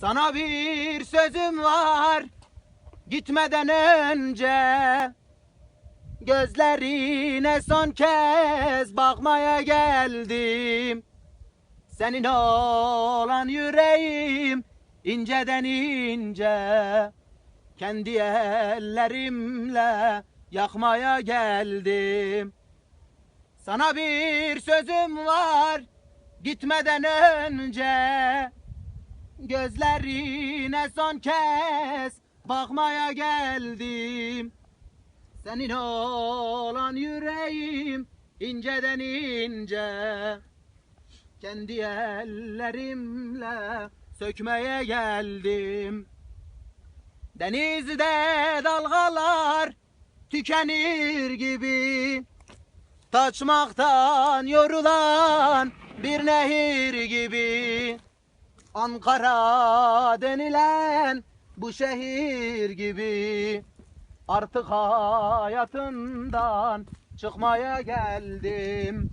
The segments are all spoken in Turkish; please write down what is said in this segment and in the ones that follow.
Sana bir sözüm var. Gitmeden önce Gözlerine son kez bakmaya geldim. Senin olan yüreğim inceden ince Kendi ellerimle yakmaya geldim. Sana bir sözüm var. Gitmeden önce Gözlerine son kez bakmaya geldim. Senin olan yüreğim inceden ince Kendi ellerimle sökmeye geldim. Denizde dalgalar tükenir gibi Taçmaktan yorulan bir nehir gibi Ankara denilen bu şehir gibi Artık hayatından çıkmaya geldim.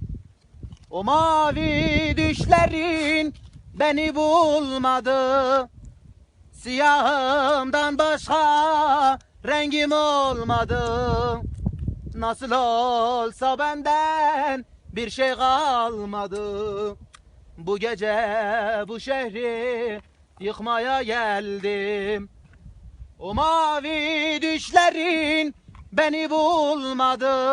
O mavi düşlerin beni bulmadı Siyahımdan başka rengim olmadı. Nasıl olsa benden bir şey kalmadı Bu gece bu şehri yıkmaya geldim. O mavi düşlerin beni bulmadı